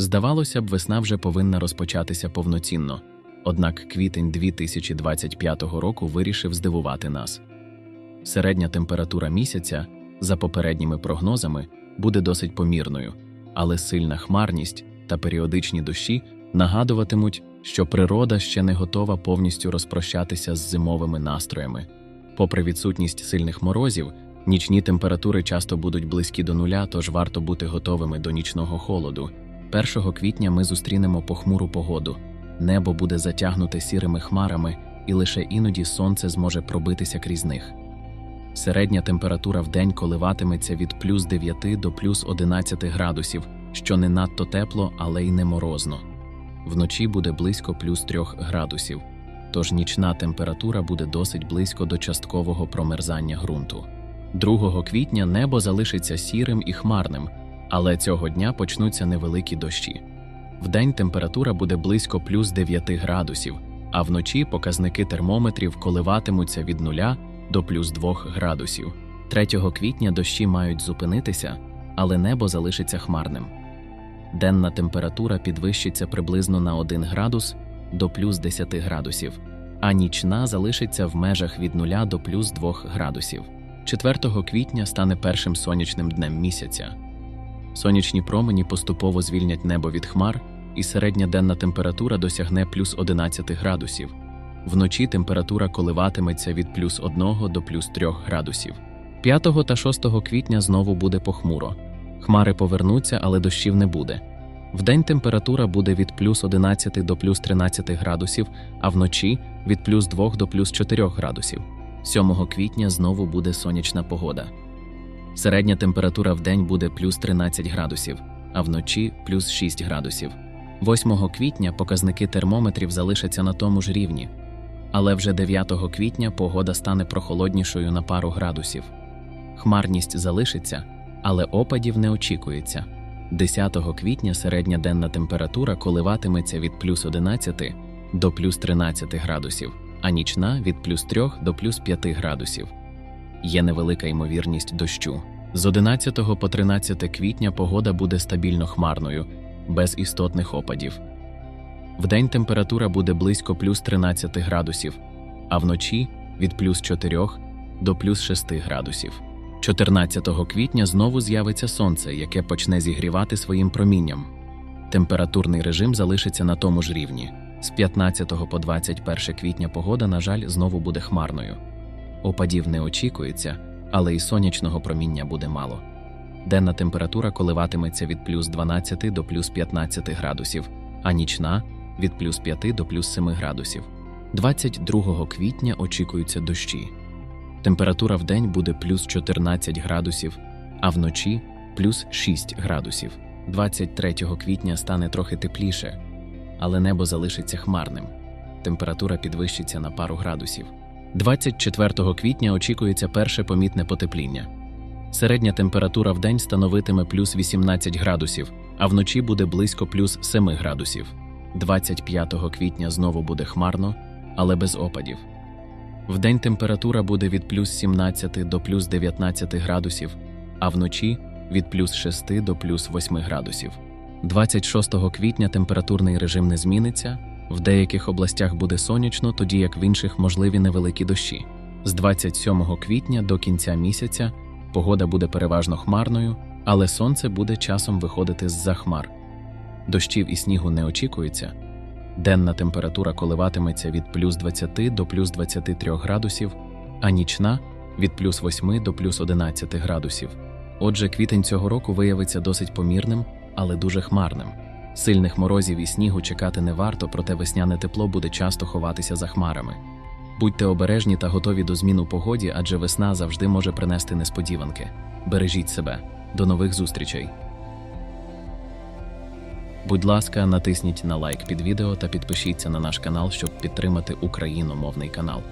Здавалося б, весна вже повинна розпочатися повноцінно, однак квітень 2025 року вирішив здивувати нас. Середня температура місяця, за попередніми прогнозами, буде досить помірною, але сильна хмарність та періодичні дощі нагадуватимуть, що природа ще не готова повністю розпрощатися з зимовими настроями. Попри відсутність сильних морозів, нічні температури часто будуть близькі до нуля, тож варто бути готовими до нічного холоду. 1 квітня ми зустрінемо похмуру погоду. Небо буде затягнуте сірими хмарами, і лише іноді сонце зможе пробитися крізь них. Середня температура в день коливатиметься від плюс 9 до плюс 11 градусів, що не надто тепло, але й не морозно. Вночі буде близько плюс 3 градусів, тож нічна температура буде досить близько до часткового промерзання ґрунту. 2 квітня небо залишиться сірим і хмарним, але цього дня почнуться невеликі дощі. Вдень температура буде близько плюс 9 градусів, а вночі показники термометрів коливатимуться від 0 до плюс 2 градусів. 3 квітня дощі мають зупинитися, але небо залишиться хмарним. Денна температура підвищиться приблизно на 1 градус до плюс 10 градусів, а нічна залишиться в межах від 0 до плюс 2 градусів. 4 квітня стане першим сонячним днем місяця. Сонячні промені поступово звільнять небо від хмар, і середня денна температура досягне плюс 11 градусів. Вночі температура коливатиметься від плюс 1 до плюс 3 градусів. 5 та 6 квітня знову буде похмуро. Хмари повернуться, але дощів не буде. Вдень температура буде від плюс 11 до плюс 13 градусів, а вночі від плюс 2 до плюс 4 градусів. 7 квітня знову буде сонячна погода. Середня температура в день буде плюс 13 градусів, а вночі плюс 6 градусів. 8 квітня показники термометрів залишаться на тому ж рівні, але вже 9 квітня погода стане прохолоднішою на пару градусів. Хмарність залишиться, але опадів не очікується. 10 квітня середня денна температура коливатиметься від плюс 11 до плюс 13 градусів, а нічна від плюс 3 до плюс 5 градусів. Є невелика ймовірність дощу. З 11 по 13 квітня погода буде стабільно хмарною, без істотних опадів. Вдень температура буде близько плюс 13 градусів, а вночі від плюс 4 до плюс 6 градусів. 14 квітня знову з'явиться сонце, яке почне зігрівати своїм промінням. Температурний режим залишиться на тому ж рівні. З 15 по 21 квітня погода, на жаль, знову буде хмарною. Опадів не очікується, але і сонячного проміння буде мало. Денна температура коливатиметься від плюс 12 до плюс 15 градусів, а нічна від плюс 5 до плюс 7 градусів. 22 квітня очікуються дощі. Температура в день буде плюс 14 градусів, а вночі плюс 6 градусів. 23 квітня стане трохи тепліше, але небо залишиться хмарним. Температура підвищиться на пару градусів. 24 квітня очікується перше помітне потепління. Середня температура в день становитиме плюс 18 градусів, а вночі буде близько плюс 7 градусів. 25 квітня знову буде хмарно, але без опадів. Вдень температура буде від плюс 17 до плюс 19 градусів, а вночі від плюс 6 до плюс 8 градусів. 26 квітня температурний режим не зміниться, в деяких областях буде сонячно, тоді як в інших можливі невеликі дощі. З 27 квітня до кінця місяця погода буде переважно хмарною, але сонце буде часом виходити з-за хмар. Дощів і снігу не очікується. Денна температура коливатиметься від плюс 20 до плюс 23 градусів, а нічна від плюс 8 до плюс 11 градусів. Отже, квітень цього року виявиться досить помірним, але дуже хмарним. Сильних морозів і снігу чекати не варто, проте весняне тепло буде часто ховатися за хмарами. Будьте обережні та готові до змін у погоді, адже весна завжди може принести несподіванки. Бережіть себе. До нових зустрічей! Будь ласка, натисніть на лайк під відео та підпишіться на наш канал, щоб підтримати україномовний канал.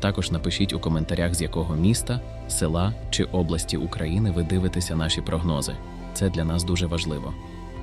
Також напишіть у коментарях, з якого міста, села чи області України ви дивитеся наші прогнози. Це для нас дуже важливо.